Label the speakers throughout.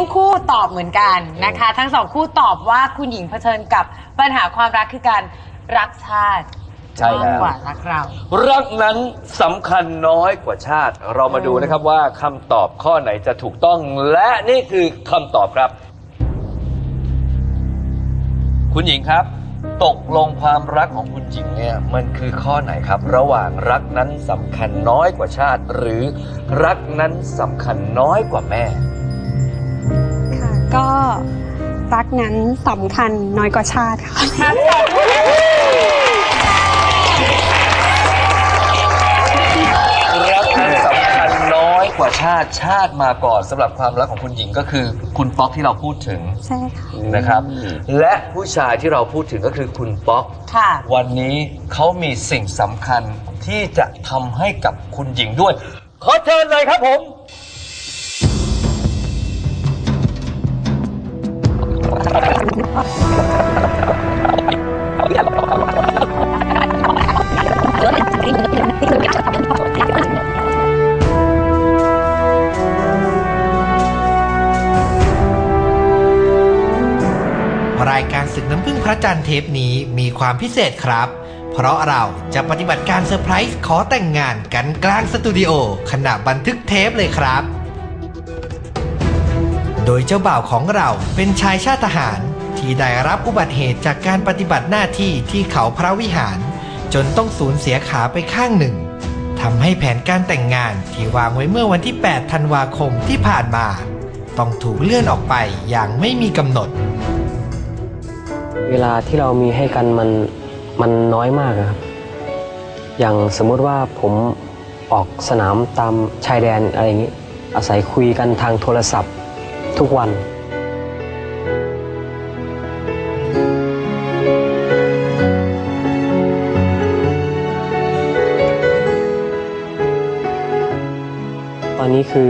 Speaker 1: ทั้งคู่ตอบเหมือนกันนะคะ ทั้งสองคู่ตอบว่าคุณหญิงเผชิญกับปัญหาความรักคือการรักชาติ
Speaker 2: ใช่
Speaker 1: มาก
Speaker 2: แล้ว
Speaker 1: กว่ารักเรา
Speaker 2: รักนั้นสำคัญน้อยกว่าชาติ เรามาดูนะครับว่าคำตอบข้อไหนจะถูกต้อง และนี่คือคำตอบครับ คุณหญิงครับ ตกลงความรักของคุณหญิงเนี่ยมันคือข้อไหนครับ ระหว่างรักนั้นสำคัญน้อยกว่าชาติ หรือรักนั้นสำคัญน้อยกว่าแม่
Speaker 3: ค่ะ ก็รักนั้นสำคัญน้อยกว่าชาติค่ะ
Speaker 2: รักนั้นสำคัญน้อยกว่าชาติชาติมาก่อนสำหรับความรักของคุณหญิงก็คือคุณป๊อกที่เราพูดถึง
Speaker 3: ใช่ค่ะ
Speaker 2: นะครับ และผู้ชายที่เราพูดถึงก็คือคุณป๊อก
Speaker 1: ค่ะ
Speaker 2: วันนี้เขามีสิ่งสำคัญที่จะทำให้กับคุณหญิงด้วย ขอเชิญเลยครับผม
Speaker 4: รายการศึกน้ำพึ่งพระจันทร์เทปนี้มีความพิเศษครับ เพราะเราจะปฏิบัติการเซอร์ไพรส์ขอแต่งงานกันกลางสตูดิโอขณะบันทึกเทปเลยครับ โดยเจ้าบ่าวของเราเป็นชายชาติทหาร ที่ได้รับอุบัติเหตุจากการปฏิบัติหน้าที่ที่เขาพระวิหาร จนต้องสูญเสียขาไปข้างหนึ่งทำให้แผนการแต่งงานที่วางไว้เมื่อวันที่ 8 ธันวาคมที่ผ่านมา ต้องถูกเลื่อนออกไปอย่างไม่มีกำหนด
Speaker 5: เวลาที่เรามีให้กันมันมันน้อยมากครับ อย่างสมมติว่าผมออกสนามตามชายแดนอะไรอย่างนี้ อาศัยคุยกันทางโทรศัพท์ ทุกวัน ตอนนี้คือ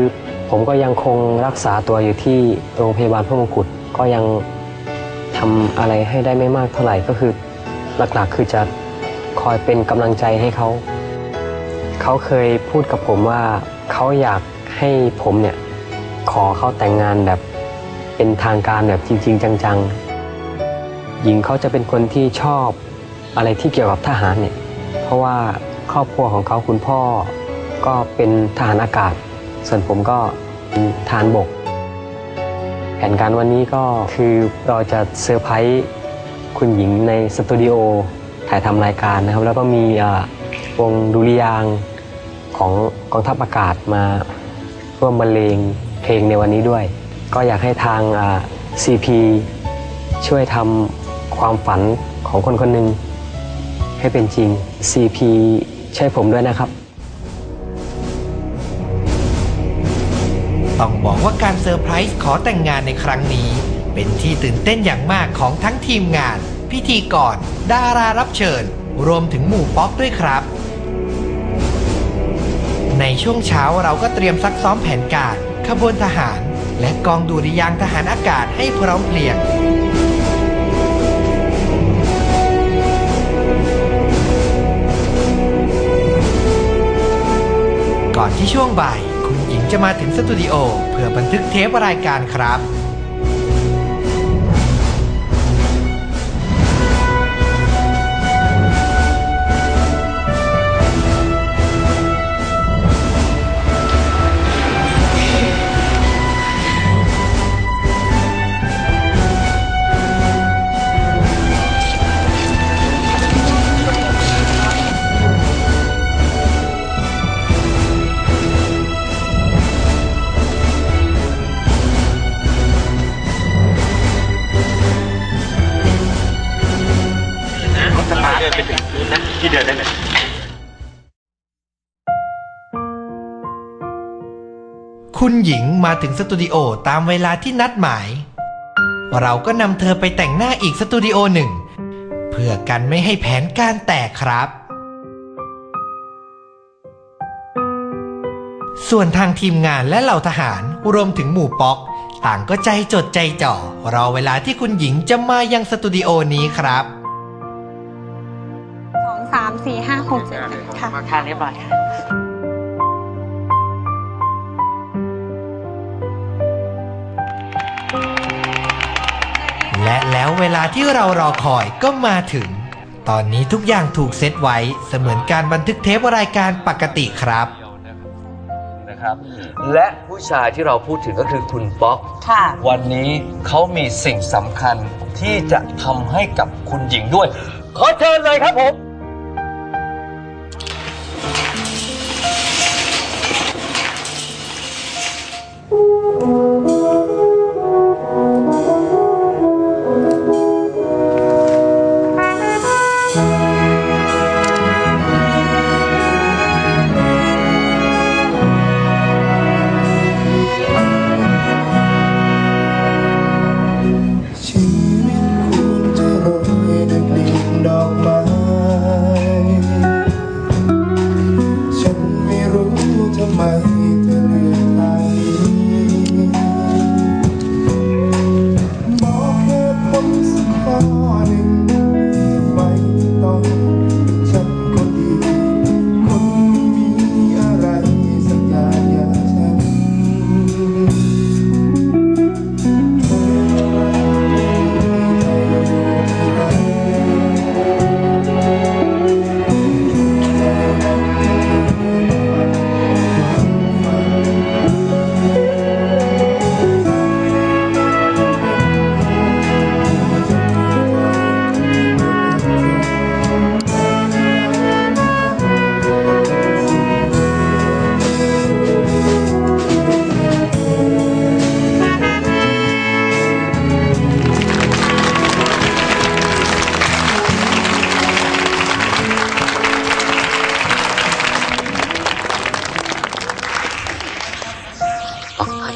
Speaker 5: ผมก็ยังคงรักษาตัวอยู่ที่โรงพยาบาลพระมงกุฎก็ยังทำอะไรให้ได้ไม่มากเท่าไหร่ก็คือหลักๆ คือจะคอยเป็นกำลังใจให้เขา เขาเคยพูดกับผมว่าเขาอยากให้ผมเนี่ย ขอเขาแต่งงานแบบเป็นทางการแบบจริง ๆ จังๆ หญิงเขาจะเป็นคนที่ชอบอะไรที่เกี่ยวกับทหารเนี่ย เพราะว่าครอบครัวของเขาคุณพ่อ ก็เป็นทหารอากาศ ส่วนผมก็เป็นทหารบก แผนการวันนี้ก็คือเราจะเซอร์ไพรส์คุณหญิงในสตูดิโอถ่ายทำรายการนะครับ แล้วก็มีวงดุริยางของกองทัพอากาศมาร่วมบรรเลง งในวันนี้ด้วย ก็อยากให้ทาง CP ช่วยทำความฝันของคนคนหนึ่งให้เป็นจริง CP ช่วยผมด้วยนะครับ
Speaker 4: ต้องบอกว่าการเซอร์ไพรส์ขอแต่งงานในครั้งนี้ เป็นที่ตื่นเต้นอย่างมากของทั้งทีมงาน พิธีกรดารารับเชิญ รวมถึงหมู่ป๊อกด้วยครับ ในช่วงเช้าเราก็เตรียมซักซ้อมแผนการ ขบวนทหาร และกองดุริยางทหารอากาศให้พร้อมเพรียงก่อนที่ช่วงบ่าย คุณหญิงจะมาถึงสตูดิโอ เพื่อบันทึกเทปรายการครับ คุณหญิงมาถึงสตูดิโอตามเวลาที่นัดหมาย เราก็นำเธอไปแต่งหน้าอีกสตูดิโอหนึ่ง เพื่อกันไม่ให้แผนการแตกครับ ส่วนทางทีมงานและเหล่าทหารรวมถึงหมู่ป๊อก ต่างก็ใจจดใจจ่อ รอเวลาที่คุณหญิงจะมายังสตูดิโอนี้ครับ
Speaker 3: สองสามสี่ห้าหกเจ็ดค่ะ
Speaker 1: ค่ะเรียบร้อยค่ะ
Speaker 4: และแล้วเวลาที่เรารอคอยก็มาถึง ตอนนี้ทุกอย่างถูกเซตไว้เสมือนการบันทึกเทปรายการปกติครับ
Speaker 6: นะครับ และผู้ชายที่เราพูดถึงก็คือคุณป๊อก
Speaker 1: ค่ะ
Speaker 6: วันนี้เขามีสิ่งสำคัญที่จะทำให้กับคุณหญิงด้วย ขอเชิญเลยครับผม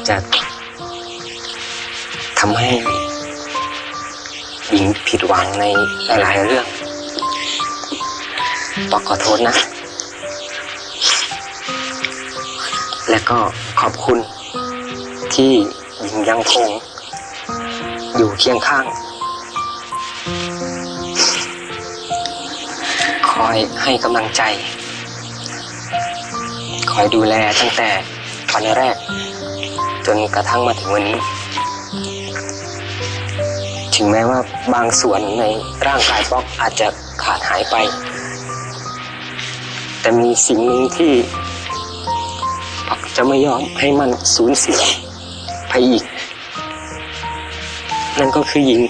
Speaker 7: จะทำ
Speaker 8: ให้หญิงผิดหวังในหลายๆเรื่องปอกขอโทษนะ และก็ขอบคุณที่หญิงยังคง อยู่เคียงข้าง คอยให้กำลังใจ คอยดูแลตั้งแต่วันแรก จนกระทั่งมาถึงวันนี้ ถึงแม้ว่าบางส่วนในร่างกายป๊อกอาจจะขาดหายไป แต่มีสิ่งหนึ่งที่ป๊อกจะไม่ยอมให้มันสูญเสียไปอีก นั่นก็คือหญิง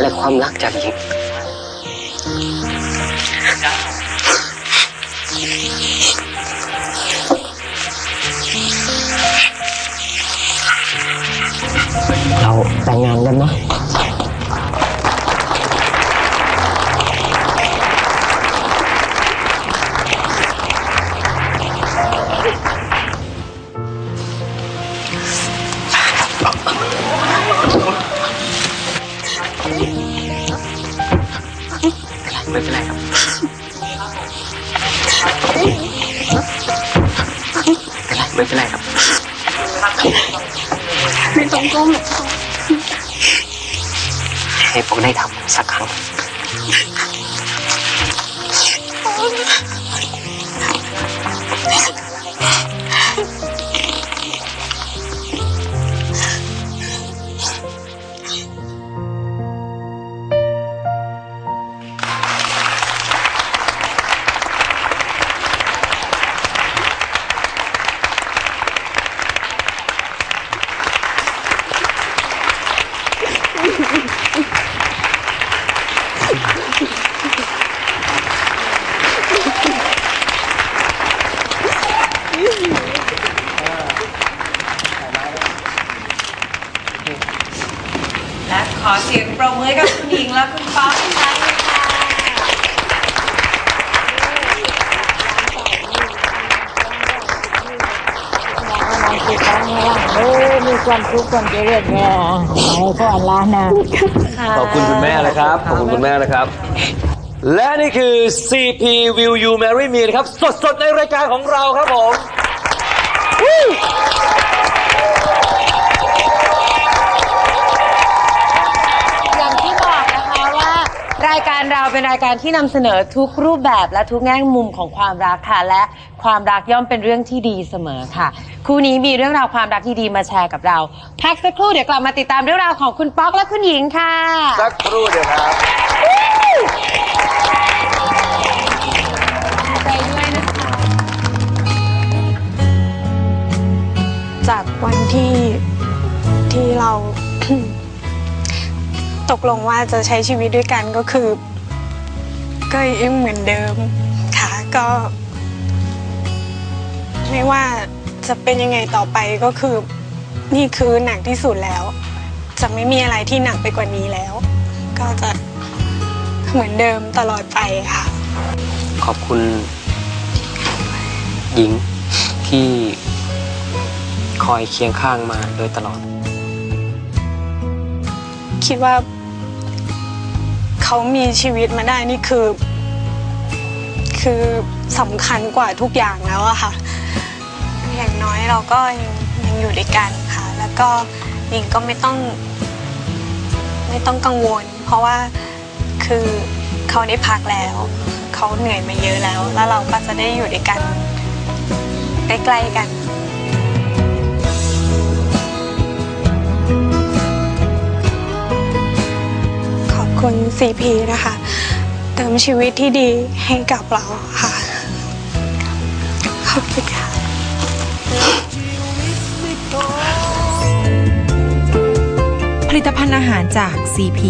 Speaker 8: และความรักจากหญิง แต่งงานกันเนาะไม่เป็นไรครับไม่เป็นไรครับ
Speaker 3: ไม่ต้องก้ม
Speaker 8: ให้ผมได้ทำสักครั้ง
Speaker 1: และคุณป๊อกอีกครั้งหนึงค่ะ
Speaker 9: น้องคือตั้งว่าเออมีความสุขความเจริญเนี่ให้พ่อล้านนะ
Speaker 6: ขอบคุณคุณแม่นะครับ ขอบคุณคุณแม่นะครับ และนี่คือ CP Will You Marry Me นะครับ สดๆ ในรายการของเราครับผม
Speaker 10: รายา
Speaker 1: ยการเราเป็นรายการที่นำเสนอทุกรูปแบบและทุกแง่มุมของความรักค่ะ และความรักย่อมเป็นเรื่องที่ดีเสมอค่ะ คู่นี้มีเรื่องราวความรักดีๆมาแชร์กับเราพักสักครู่เดี๋ยวกลับมาติดตามเรื่องราวของคุณป๊อกและคุณหญิงค่ะ
Speaker 2: สักครู่เดียวครับ
Speaker 1: ใจด้วยนะคะ
Speaker 3: จากวันที่ที่เรา ตกลงว่าจะใช้ชีวิตด้วยกันก็คือ ก็ยังเหมือนเดิมค่ะก็ ไม่ว่าจะเป็นยังไงต่อไปก็คือ นี่คือหนักที่สุดแล้ว จะไม่มีอะไรที่หนักไปกว่านี้แล้ว ก็จะเหมือนเดิมตลอดไปค่ะ
Speaker 5: ขอบคุณหญิงที่คอยเคียงข้างมาโดยตลอด
Speaker 3: คิดว่า เขามีชีวิตมาได้นี่คือ คือสำคัญกว่าทุกอย่างแล้วอะค่ะ อย่างน้อยเราก็ยังยังอยู่ด้วยกันค่ะ แล้วก็หญิงก็ไม่ต้อง ไม่ต้องกังวล เพราะว่าคือเขาได้พักแล้ว เขาเหนื่อยมาเยอะแล้ว แล้วเราก็จะได้อยู่ด้วยกันใกล้ๆกัน คุณซีพีนะคะ เติมชีวิตที่ดีให้กับเราค่ะ ขอบคุณค่ะ
Speaker 11: ผลิตภัณฑ์อาหารจาก CP